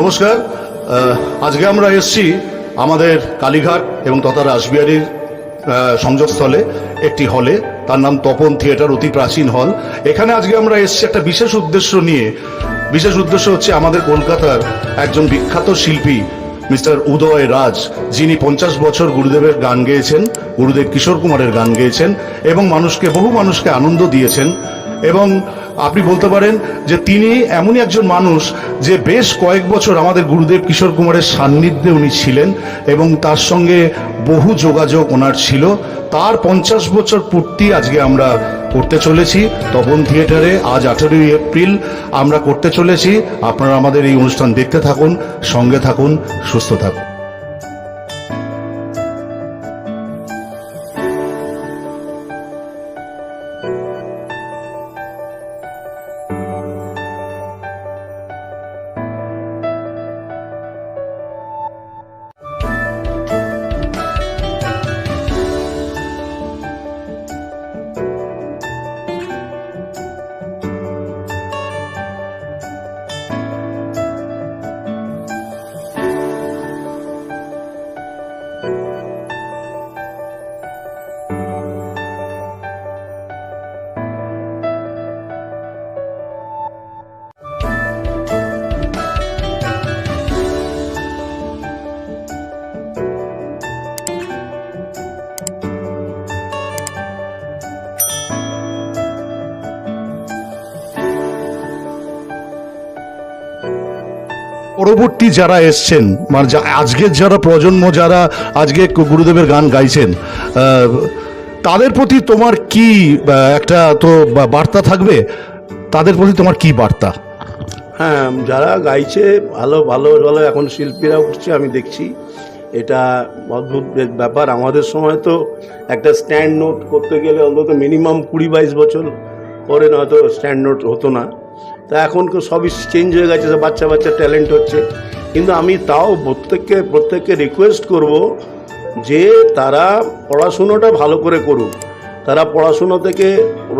নমস্কার। আজকে আমরা এসছি আমাদের কালীঘাট এবং তথা রাসবিহারীর সংযোগস্থলে একটি হলে। তার নাম তপন থিয়েটার, অতি প্রাচীন হল। এখানে আজকে আমরা এসছি একটা বিশেষ উদ্দেশ্য নিয়ে। বিশেষ উদ্দেশ্য হচ্ছে আমাদের কলকাতার একজন বিখ্যাত শিল্পী, মিস্টার উদয় রাজ, যিনি পঞ্চাশ বছর গুরুদেবের গান গেয়েছেন, গুরুদেব কিশোর কুমারের গান গেয়েছেন এবং মানুষকে, বহু মানুষকে আনন্দ দিয়েছেন। এবং আপনি বলতে পারেন যে তিনি এমনই একজন মানুষ যে বেশ কয়েক বছর আমাদের গুরুদেব কিশোর কুমারের সান্নিধ্যে উনি ছিলেন এবং তার সঙ্গে বহু যোগাযোগ ওনার ছিল। তার পঞ্চাশ বছর পূর্তি আজকে আমরা করতে চলেছি। তপন থিয়েটারে আজ আঠেরোই এপ্রিল আমরা করতে চলেছি। আপনারা আমাদের এই অনুষ্ঠান দেখতে থাকুন, সঙ্গে থাকুন, সুস্থ থাকুন। পরবর্তী যারা এসছেন মানে আজকের যারা প্রজন্ম, যারা আজকে গুরুদেবের গান গাইছেন তাদের প্রতি তোমার কি একটা তো বার্তা থাকবে? তাদের প্রতি তোমার কি বার্তা? হ্যাঁ যারা গাইছে, ভালো ভালো ভালো, এখন শিল্পীরা উঠছে আমি দেখছি। এটা অদ্ভুত ব্যাপার। আমাদের সময় তো একটা স্ট্যান্ড নোট করতে গেলে অন্তত মিনিমাম কুড়ি বাইশ বছর পরে নয়তো স্ট্যান্ড নোট হতো না। তা এখন সবই চেঞ্জ হয়ে গেছে বাচ্চা বাচ্চা ট্যালেন্ট হচ্ছে। কিন্তু আমি তাও প্রত্যেককে প্রত্যেককে রিকোয়েস্ট করব যে তারা পড়াশুনোটা ভালো করে করুক। তারা পড়াশুনো থেকে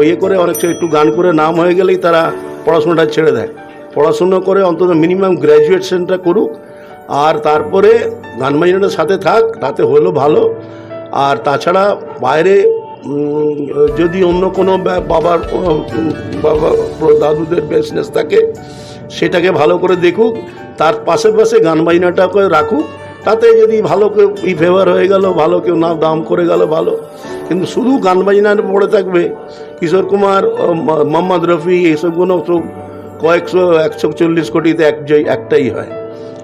ইয়ে করে অনেক একটু গান করে নাম হয়ে গেলেই তারা পড়াশোনাটা ছেড়ে দেয়। পড়াশুনো করে অন্তত মিনিমাম গ্র্যাজুয়েশনটা করুক, আর তারপরে গান বাজনাটার সাথে থাক, তাতে হলো ভালো। আর তাছাড়া বাইরে যদি অন্য কোনো বাবার বাবা দাদুদের বিজনেস থাকে, সেটাকে ভালো করে দেখুক, তার পাশে পাশে গান বাজনাটাকে রাখুক, তাতে যদি ভালো কেউ ই ফেভার হয়ে গেল, ভালো কেউ না দাম করে গেল, ভালো। কিন্তু শুধু গান বাজনার পড়ে থাকবে, কিশোর কুমার মোহাম্মদ রফি এইসবগুলো তো কয়েকশো, একশো চল্লিশ কোটিতে এক একটাই হয়।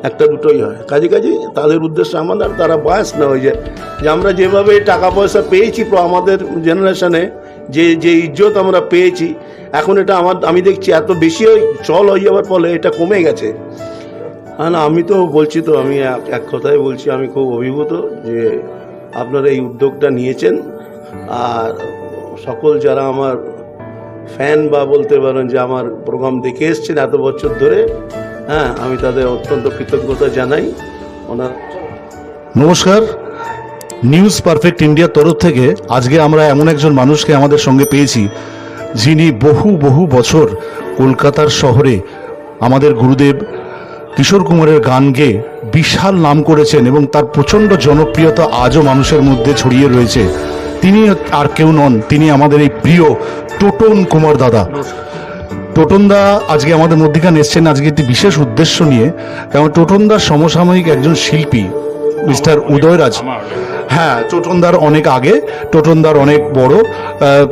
একটা দুটোই হয়। কাজে কাজে তাদের উদ্দেশ্যে আমাদের, তারা বয়স না হয়ে যায়। যে আমরা যেভাবে টাকা পয়সা পেয়েছি আমাদের জেনারেশনে যে যে ইজ্জত আমরা পেয়েছি, এখন এটা আমার, আমি দেখছি এত বেশি চল হয়ে যাওয়ার ফলে এটা কমে গেছে। হ্যাঁ না, আমি তো বলছি তো, আমি এক- কথাই বলছি, আমি খুব অভিভূত যে আপনারা এই উদ্যোগটা নিয়েছেন। আর সকল যারা আমার ফ্যান বা বলতে পারেন যে আমার প্রোগ্রাম দেখে এসছেন এত বছর ধরে হ্যাঁ আমি তাদের অত্যন্ত কৃতজ্ঞতা জানাই। ওনার নমস্কার। নিউজ পারফেক্ট ইন্ডিয়ার তরফ থেকে আজকে আমরা এমন একজন মানুষকে আমাদের সঙ্গে পেয়েছি যিনি বহু বহু বছর কলকাতার শহরে আমাদের গুরুদেব কিশোর কুমারের গান গেয়ে বিশাল নাম করেছেন এবং তার প্রচণ্ড জনপ্রিয়তা আজও মানুষের মধ্যে ছড়িয়ে রয়েছে। তিনি আর কেউ নন তিনি আমাদের এই প্রিয় টোটন কুমার দাদা। টোটনদা আজকে আমাদের মধ্যিখানে এসছেন আজকে একটি বিশেষ উদ্দেশ্য নিয়ে, কারণ টোটনদার সমসাময়িক একজন শিল্পী, মিস্টার উদয়রাজ। হ্যাঁ টোটনদার অনেক আগে, টোটনদার অনেক বড়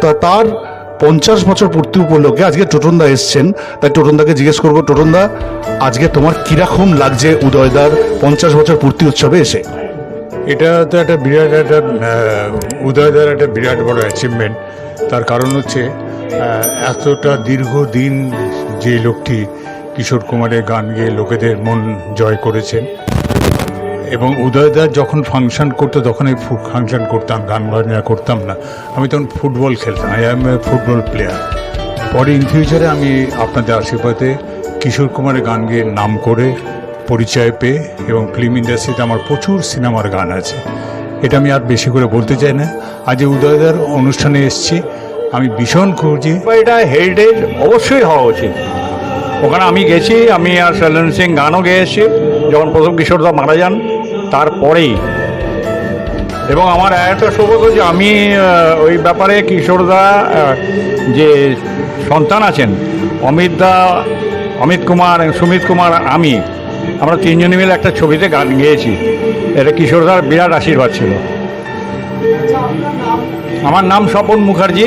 তা তার পঞ্চাশ বছর পূর্তি উপলক্ষে আজকে টোটনদা এসছেন। তাই টোটনদাকে জিজ্ঞেস করব, টোটনদা, আজকে তোমার কীরকম লাগছে উদয়দার পঞ্চাশ বছর পূর্তি উৎসবে এসে? এটা তো একটা বিরাট একটা উদয়দার একটা বিরাট বড় অ্যাচিভমেন্ট তার কারণ হচ্ছে এতটা দীর্ঘদিন যে লোকটি কিশোর কুমারের গান গেয়ে লোকেদের মন জয় করেছেন এবং উদয়দার যখন ফাংশন করতো, তখন আমি ফাংশন করতাম, গান বাজনা করতাম না। আমি তখন ফুটবল খেলতাম। I am a football player পরে ইন ফিউচারে আমি আপনাদের আশীর্বাদে কিশোর কুমারের গান গেয়ে নাম করে পরিচয় পেয়ে এবং ফিল্ম ইন্ডাস্ট্রিতে আমার প্রচুর সিনেমার গান আছে। এটা আমি আর বেশি করে বলতে চাই না। আজ উদয়দার অনুষ্ঠানে এসেছি। আমি ভীষণ খুঁজি বা এটা হেরিটেজ অবশ্যই হওয়া উচিত। ওখানে আমি গেছি, আমি আর শৈলেন সিং গানও গেয়েছি, যখন প্রথম কিশোরদা মারা যান, তারপরেই। এবং আমার একটা সৌভাগ্য যে আমি ওই ব্যাপারে কিশোরদা যে সন্তান আছেন, অমিত দা, অমিত কুমার, সুমিত কুমার, আমি, আমরা তিনজনে মিলে একটা ছবিতে গান গেয়েছি। এটা কিশোরদার বিরাট আশীর্বাদ ছিল। আমার নাম স্বপন মুখার্জি।